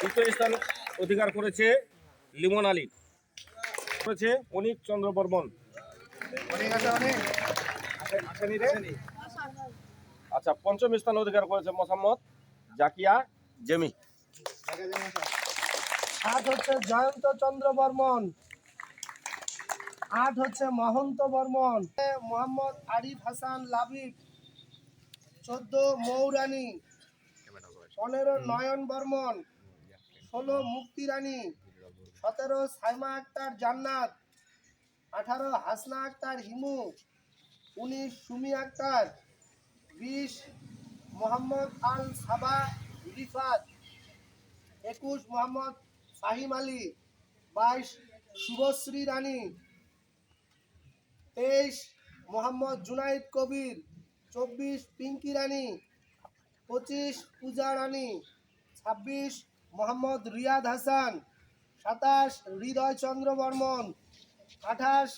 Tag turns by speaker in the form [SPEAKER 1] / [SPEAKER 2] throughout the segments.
[SPEAKER 1] তৃতীয় স্থান অধিকার করেছে লিমন আলী। করেছে অনিক চন্দ্র বর্মন। আচ্ছা পঞ্চম স্থান অধিকার করেছে মোহাম্মদ জাকিয়া জেমি।
[SPEAKER 2] আট হচ্ছে জয়ন্ত চন্দ্র বর্মন। আট হচ্ছে মহন্ত বর্মন। মোহাম্মদ আরিফ হাসান লাবিব। চোদ্দ মৌরানী। পনেরো নয়ন বর্মন ষোলো মুক্তি রানী সতেরো সাইমা আক্তার জান্নাত আঠারো হাসনা আক্তার হিমু উনিশ সুমি আক্তার বিশ মোহাম্মদ আল সাবা রিফাত একুশ মোহাম্মদ ফাহিম আলী বাইশ শুভশ্রী রানী তেইশ মোহাম্মদ জুনাইদ কবির চব্বিশ পিঙ্কি রানী পঁচিশ পূজা রানী, ছাব্বিশ মোহাম্মদ রিয়াদ হাসান, সাতাশ হৃদয় চন্দ্র বর্মন, আঠাশ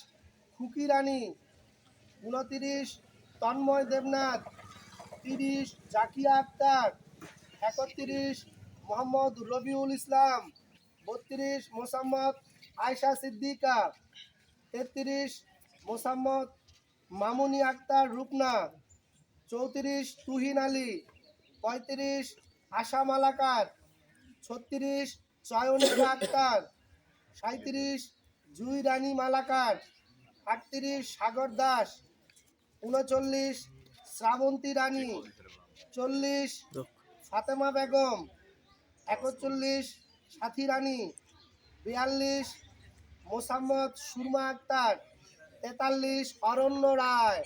[SPEAKER 2] খুকি রানী, উনতিরিশ তন্ময় দেবনাথ, তিরিশ জাকিয়া আক্তার, একত্রিশ মোহাম্মদ রবিউল ইসলাম, বত্রিশ মোসাম্মদ আয়শা সিদ্দিকা, তেত্রিশ মোসাম্মদ মামুনি আক্তার রূপনা চৌত্রিশ তুহিন আলী পঁয়ত্রিশ আশা মালাকার ছত্রিশ চয়নিকা আক্তার সাঁত্রিশ জুই রানী মালাকার, আটত্রিশ, সাগর দাস, উনচল্লিশ, শ্রাবন্তী রানী, চল্লিশ, ফাতেমা বেগম, একচল্লিশ, সাথী রানী, বিয়াল্লিশ, মোসাম্মদ সুরমা আক্তার, তেতাল্লিশ, অরণ্য রায়।